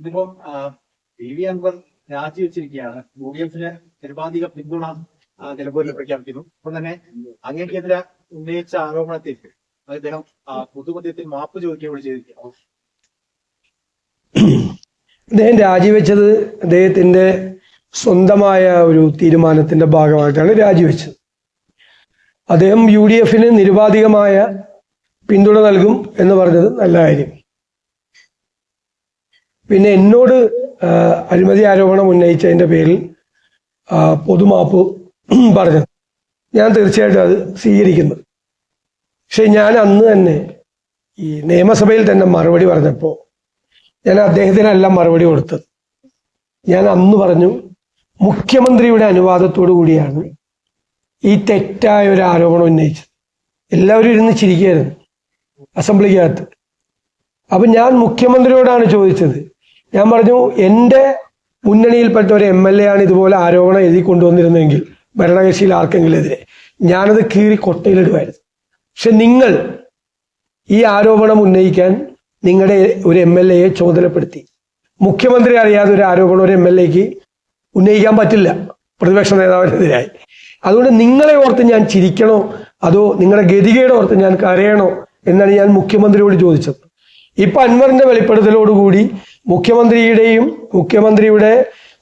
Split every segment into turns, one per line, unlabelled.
ഇതിപ്പം P V Anwar രാജിവെച്ചിരിക്കുകയാണ്. U D എഫിന് നിരുപാധിക പിന്തുണ നിലമ്പൂരിൽ പ്രഖ്യാപിക്കുന്നു. ഒപ്പം തന്നെ അങ്ങേക്കെതിരെ ഉന്നയിച്ച ആരോപണത്തിൽ അദ്ദേഹം പൊതുമധ്യത്തിൽ മാപ്പ് ചോദിക്കുക കൂടി ചെയ്തിരിക്കുകയാണ്.
അദ്ദേഹം രാജിവെച്ചത് അദ്ദേഹത്തിന്റെ സ്വന്തമായ ഒരു തീരുമാനത്തിന്റെ ഭാഗമായിട്ടാണ് രാജിവെച്ചത്. അദ്ദേഹം യു ഡി എഫിന് നിരുപാധികമായ പിന്തുണ നൽകും എന്ന് പറഞ്ഞത് നല്ല കാര്യം. പിന്നെ എന്നോട് അഴിമതി ആരോപണം ഉന്നയിച്ചതിന്റെ പേരിൽ പൊതുമാപ്പ് പറഞ്ഞത്. ഞാൻ തീർച്ചയായിട്ടും അത് സ്വീകരിക്കുന്നു. പക്ഷെ ഞാൻ അന്ന് തന്നെ ഈ നിയമസഭയിൽ തന്നെ മറുപടി പറഞ്ഞപ്പോൾ ഞാൻ അദ്ദേഹത്തിനല്ല മറുപടി കൊടുത്തത്. ഞാൻ അന്ന് പറഞ്ഞു മുഖ്യമന്ത്രിയുടെ അനുവാദത്തോടു കൂടിയാണ് ഈ തെറ്റായ ഒരു ആരോപണം ഉന്നയിച്ചത്. എല്ലാവരും ഇരുന്ന് ചിരിക്കുകയായിരുന്നു അസംബ്ലിക്കകത്ത്. അപ്പം ഞാൻ മുഖ്യമന്ത്രിയോടാണ് ചോദിച്ചത് ഞാൻ പറഞ്ഞു എന്റെ മുന്നണിയിൽപ്പെട്ട ഒരു എം എൽ എ ആണ് ഇതുപോലെ ആരോപണം എഴുതി കൊണ്ടുവന്നിരുന്നെങ്കിൽ ഭരണകക്ഷിയിൽ ആർക്കെങ്കിലും എതിരെ. ഞാനത് കീറി കൊട്ടയിലിടുമായിരുന്നു. പക്ഷെ നിങ്ങൾ ഈ ആരോപണം ഉന്നയിക്കാൻ നിങ്ങളുടെ ഒരു എം എൽ എയെ ചുമതലപ്പെടുത്തി. മുഖ്യമന്ത്രി അറിയാതെ ഒരു ആരോപണം ഒരു എം എൽ എക്ക് ഉന്നയിക്കാൻ പറ്റില്ല പ്രതിപക്ഷ നേതാവിനെതിരായി. അതുകൊണ്ട് നിങ്ങളെ ഓർത്ത് ഞാൻ ചിരിക്കണോ? അതോ നിങ്ങളുടെ ഗതികേട് ഓർത്ത് ഞാൻ കരയണോ? എന്നാണ് ഞാൻ മുഖ്യമന്ത്രിയോട് ചോദിച്ചത്. ഇപ്പൊ അൻവറിന്റെ വെളിപ്പെടുത്തലോടുകൂടി മുഖ്യമന്ത്രിയുടെയും മുഖ്യമന്ത്രിയുടെ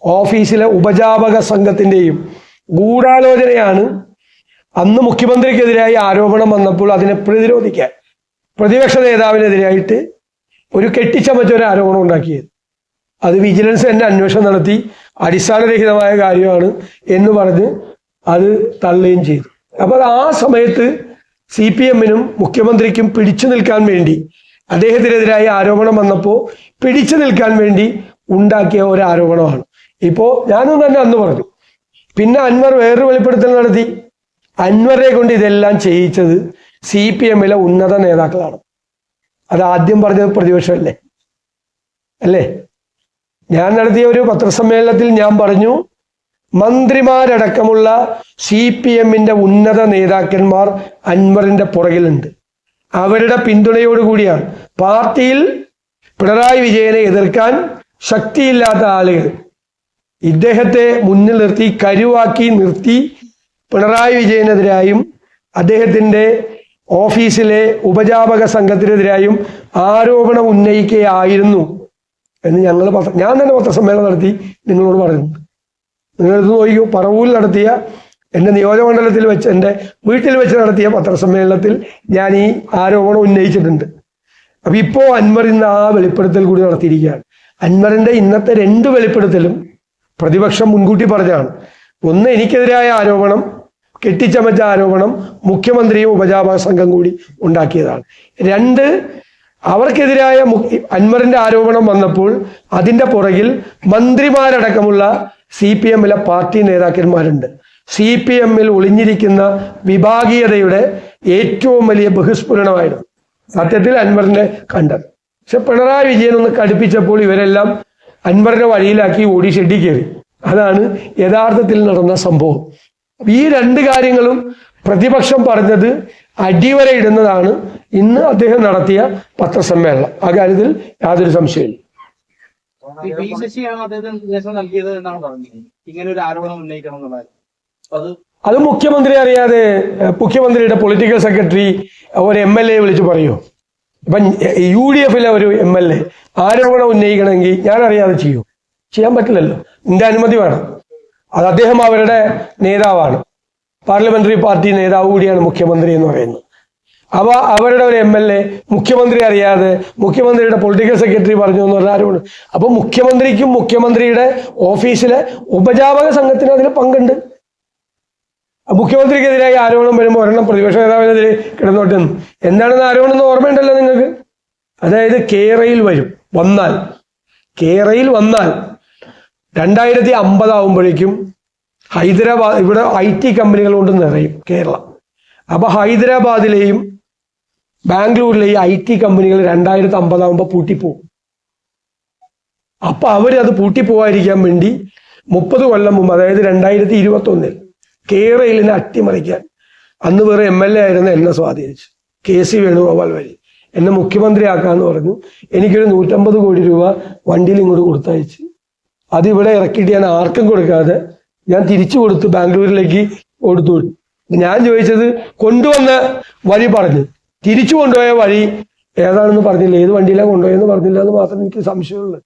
ഓഫീസിലെ ഉപജാപക സംഘത്തിന്റെയും ഗൂഢാലോചനയാണ് അന്ന് മുഖ്യമന്ത്രിക്കെതിരായി ആരോപണം വന്നപ്പോൾ അതിനെ പ്രതിരോധിക്കാൻ പ്രതിപക്ഷ നേതാവിനെതിരായിട്ട് ഒരു കെട്ടിച്ചമച്ച ഒരു ആരോപണം ഉണ്ടാക്കിയത്. അത് വിജിലൻസ് തന്നെ അന്വേഷണം നടത്തി അടിസ്ഥാനരഹിതമായ കാര്യമാണ് എന്ന് പറഞ്ഞ് അത് തള്ളുകയും ചെയ്തു. അപ്പോൾ ആ സമയത്ത് സി പി എമ്മിനും മുഖ്യമന്ത്രിക്കും പിടിച്ചു നിൽക്കാൻ വേണ്ടി അദ്ദേഹത്തിനെതിരായ ആരോപണം വന്നപ്പോൾ പിടിച്ചു നിൽക്കാൻ വേണ്ടി ഉണ്ടാക്കിയ ഒരു ആരോപണമാണ് ഇപ്പോ ഞാനും തന്നെ അന്ന് പറഞ്ഞു പിന്നെ അൻവർ വേറൊരു വെളിപ്പെടുത്തൽ നടത്തി. അൻവറെ കൊണ്ട് ഇതെല്ലാം ചെയ്യിച്ചത് സി പി എമ്മിലെ ഉന്നത നേതാക്കളാണ്. അത് ആദ്യം പറഞ്ഞത് പ്രതിപക്ഷമല്ലേ? അല്ലേ? ഞാൻ നടത്തിയ ഒരു പത്രസമ്മേളനത്തിൽ ഞാൻ പറഞ്ഞു മന്ത്രിമാരടക്കമുള്ള സി പി എമ്മിന്റെ ഉന്നത നേതാക്കന്മാർ അൻവറിന്റെ പുറകിലുണ്ട്. അവരുടെ പിന്തുണയോടുകൂടിയാണ് പാർട്ടിയിൽ പിണറായി വിജയനെ എതിർക്കാൻ ശക്തിയില്ലാത്ത ആളുകൾ ഇദ്ദേഹത്തെ മുന്നിൽ നിർത്തി കരുവാക്കി നിർത്തി പിണറായി വിജയനെതിരായും അദ്ദേഹത്തിന്റെ ഓഫീസിലെ ഉപജാപക സംഘത്തിനെതിരായും ആരോപണം ഉന്നയിക്കുകയായിരുന്നു എന്ന് ഞങ്ങൾ പത്ര ഞാൻ തന്നെ പത്രസമ്മേളനം നടത്തി നിങ്ങളോട് പറയുന്നു. നിങ്ങളെടുത്ത് നോക്കിയോ പറവൂൽ നടത്തിയ എന്റെ നിയോജകമണ്ഡലത്തിൽ വെച്ച് എന്റെ വീട്ടിൽ വെച്ച് നടത്തിയ പത്രസമ്മേളനത്തിൽ ഞാൻ ഈ ആരോപണം ഉന്നയിച്ചിട്ടുണ്ട്. അപ്പൊ ഇപ്പോ അൻവർ ഇന്ന് ആ വെളിപ്പെടുത്തൽ കൂടി നടത്തിയിരിക്കുകയാണ്. അൻവറിന്റെ ഇന്നത്തെ രണ്ട് വെളിപ്പെടുത്തലും പ്രതിപക്ഷം മുൻകൂട്ടി പറഞ്ഞാണ് ഒന്ന് എനിക്കെതിരായ ആരോപണം കെട്ടിച്ചമച്ച ആരോപണം മുഖ്യമന്ത്രിയും ഉപജാപക സംഘം കൂടി ഉണ്ടാക്കിയതാണ്. രണ്ട് അവർക്കെതിരായ അൻവറിന്റെ ആരോപണം വന്നപ്പോൾ അതിന്റെ പുറകിൽ മന്ത്രിമാരടക്കമുള്ള സി പി എമ്മിലെ പാർട്ടി നേതാക്കന്മാരുണ്ട്. സി പി എമ്മിൽ ഒളിഞ്ഞിരിക്കുന്ന വിഭാഗീയതയുടെ ഏറ്റവും വലിയ ബഹിസ്ഫുരണമായിരുന്നു സത്യത്തിൽ അൻവറിനെ കണ്ടത്. പക്ഷെ പിണറായി വിജയൻ ഒന്ന് കടുപ്പിച്ചപ്പോൾ ഇവരെല്ലാം അൻവറിനെ വഴിയിലാക്കി ഓടി ഷെഡി കയറി അതാണ് യഥാർത്ഥത്തിൽ നടന്ന സംഭവം. ഈ രണ്ട് കാര്യങ്ങളും പ്രതിപക്ഷം പറഞ്ഞത് അടിവരയിടുന്നതാണ് ഇന്ന് അദ്ദേഹം നടത്തിയ പത്രസമ്മേളനം. ആ കാര്യത്തിൽ യാതൊരു സംശയമില്ല
ഇങ്ങനെ ഒരു ആരോപണം ഉന്നയിക്കണം എന്നുള്ളത് അത്
മുഖ്യമന്ത്രി അറിയാതെ മുഖ്യമന്ത്രിയുടെ പൊളിറ്റിക്കൽ സെക്രട്ടറി ഒരു എം എൽ എ വിളിച്ച് പറയൂ. ഇപ്പം യു ഡി എഫിലെ ഒരു എം എൽ എ ആരോപണം ഉന്നയിക്കണമെങ്കിൽ ഞാൻ അറിയാതെ ചെയ്യൂ. ചെയ്യാൻ പറ്റില്ലല്ലോ. എന്റെ അനുമതി വേണം. അത് അദ്ദേഹം അവരുടെ നേതാവാണ്. പാർലമെന്ററി പാർട്ടി നേതാവ് കൂടിയാണ് മുഖ്യമന്ത്രി എന്ന് പറയുന്നത്. അവ അവരുടെ ഒരു എം എൽ എ മുഖ്യമന്ത്രി അറിയാതെ മുഖ്യമന്ത്രിയുടെ പൊളിറ്റിക്കൽ സെക്രട്ടറി പറഞ്ഞു എന്ന് പറഞ്ഞാൽ ആരോപണം അപ്പൊ മുഖ്യമന്ത്രിക്കും മുഖ്യമന്ത്രിയുടെ ഓഫീസിലെ ഉപജാപക സംഘത്തിന് അതിൽ പങ്കുണ്ട്. മുഖ്യമന്ത്രിക്കെതിരായി ആരോപണം വരുമ്പോൾ ഒരെണ്ണം പ്രതിപക്ഷ നേതാവിനെതിരെ കിടന്നോട്ടെ. എന്താണെന്ന് ആരോപണം എന്ന് ഓർമ്മയുണ്ടല്ലോ നിങ്ങൾക്ക്? അതായത് കേരയിൽ വരും വന്നാൽ. കേരയിൽ വന്നാൽ രണ്ടായിരത്തി അമ്പതാവുമ്പോഴേക്കും ഹൈദരാബാദ് ഇവിടെ ഐ ടി കമ്പനികൾ കൊണ്ട് നിറയും കേരളം. അപ്പൊ ഹൈദരാബാദിലെയും ബാംഗ്ലൂരിലെയും ഐ ടി കമ്പനികൾ രണ്ടായിരത്തി അമ്പതാവുമ്പോൾ പൂട്ടിപ്പോവും അപ്പൊ അവരത് പൂട്ടിപ്പോവാതിരിക്കാൻ വേണ്ടി മുപ്പത് കൊല്ലം മുമ്പ് അതായത് രണ്ടായിരത്തി ഇരുപത്തി ഒന്നിൽ കേരളിനെ അട്ടിമറിക്കാൻ. അന്ന് വേറെ എം എൽ എ ആയിരുന്ന എന്നെ സ്വാധീനിച്ചു കെ സി വേണുഗോപാൽ വഴി. എന്നെ മുഖ്യമന്ത്രിയാക്കാന്ന് പറഞ്ഞു. എനിക്കൊരു നൂറ്റമ്പത് കോടി രൂപ വണ്ടിയിൽ ഇങ്ങോട്ട് കൊടുത്തയച്ച്. അതിവിടെ ഇറക്കിയിട്ട് ഞാൻ ആർക്കും കൊടുക്കാതെ ഞാൻ തിരിച്ചു കൊടുത്തു ബാംഗ്ലൂരിലേക്ക് കൊടുത്തു. ഞാൻ ചോദിച്ചത് കൊണ്ടുവന്ന വഴി പറഞ്ഞു. തിരിച്ചു കൊണ്ടുപോയ വഴി ഏതാണെന്ന് പറഞ്ഞില്ല. ഏത് വണ്ടിയിലാണ് കൊണ്ടുപോയെന്ന് പറഞ്ഞില്ല എന്ന് മാത്രം എനിക്ക് സംശയമുള്ളൂ.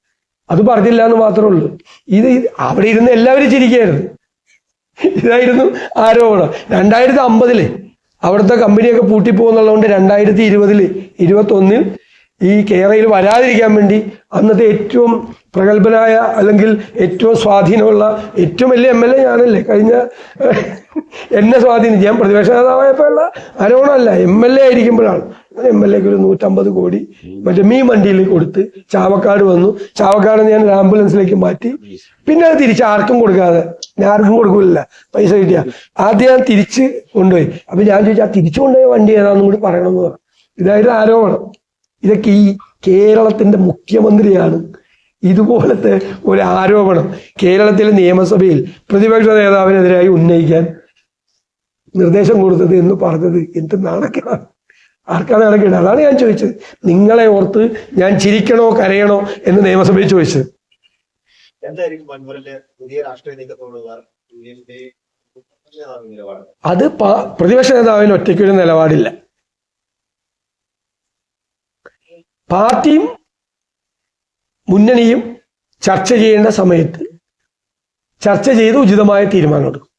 അത് പറഞ്ഞില്ല എന്ന് മാത്രമേ ഉള്ളൂ. ഇത് അവിടെ ഇരുന്ന് എല്ലാവരും ചിരിക്കുകയായിരുന്നു. ഇതായിരുന്നു ആരോപണം രണ്ടായിരത്തി അമ്പതിൽ അവിടുത്തെ കമ്പനിയൊക്കെ പൂട്ടിപ്പോകുന്നുള്ളതുകൊണ്ട് രണ്ടായിരത്തി ഇരുപതിൽ ഇരുപത്തി ഒന്നിൽ ഈ കേരളയിൽ വരാതിരിക്കാൻ വേണ്ടി അന്നത്തെ ഏറ്റവും പ്രഗത്ഭനായ അല്ലെങ്കിൽ ഏറ്റവും സ്വാധീനമുള്ള ഏറ്റവും വലിയ എം എൽ എ ഞാനല്ലേ. കഴിഞ്ഞ എന്നെ സ്വാധീനിച്ച്. ഞാൻ പ്രതിപക്ഷ നേതാവായപ്പോഴുള്ള ആരോപണമല്ല എം എൽ എ ആയിരിക്കുമ്പോഴാണ്. എം എൽ എക്ക് ഒരു നൂറ്റമ്പത് കോടി. മറ്റേ മീൻ വണ്ടിയിൽ കൊടുത്ത് ചാവക്കാട് വന്നു. ചാവക്കാട് ഞാൻ ഒരു ആംബുലൻസിലേക്ക് മാറ്റി. പിന്നെ അത് തിരിച്ച് ആർക്കും കൊടുക്കാതെ ഞാൻ ആർക്കും കൊടുക്കില്ല പൈസ കിട്ടിയ. ആദ്യം ഞാൻ തിരിച്ച് കൊണ്ടുപോയി. അപ്പൊ ഞാൻ ചോദിച്ചാൽ തിരിച്ചു കൊണ്ടുപോയ വണ്ടി ഏതാണെന്നും കൂടി പറയണമെന്ന് പറഞ്ഞു. ഇതായിരുന്നു ആരോപണം. ഇതൊക്കെ ഈ കേരളത്തിന്റെ മുഖ്യമന്ത്രിയാണ് ഇതുപോലത്തെ ഒരു ആരോപണം. കേരളത്തിലെ നിയമസഭയിൽ പ്രതിപക്ഷ നേതാവിനെതിരായി ഉന്നയിക്കാൻ നിർദ്ദേശം കൊടുത്തത് എന്ന് പറഞ്ഞത് എന്ത് നാണക്കേടാണ്. ആർക്കാണ് നാണക്കേട് അതാണ് ഞാൻ ചോദിച്ചത്. നിങ്ങളെ ഓർത്ത് ഞാൻ ചിരിക്കണോ കരയണോ എന്ന് നിയമസഭയിൽ ചോദിച്ചത്. അത് പ്രതിപക്ഷ നേതാവിന് ഒറ്റയ്ക്കൊരു നിലപാടില്ല. പാർട്ടിയും മുന്നണിയും ചർച്ച ചെയ്യേണ്ട സമയത്ത് ചർച്ച ചെയ്ത് ഉചിതമായ തീരുമാനമെടുക്കും.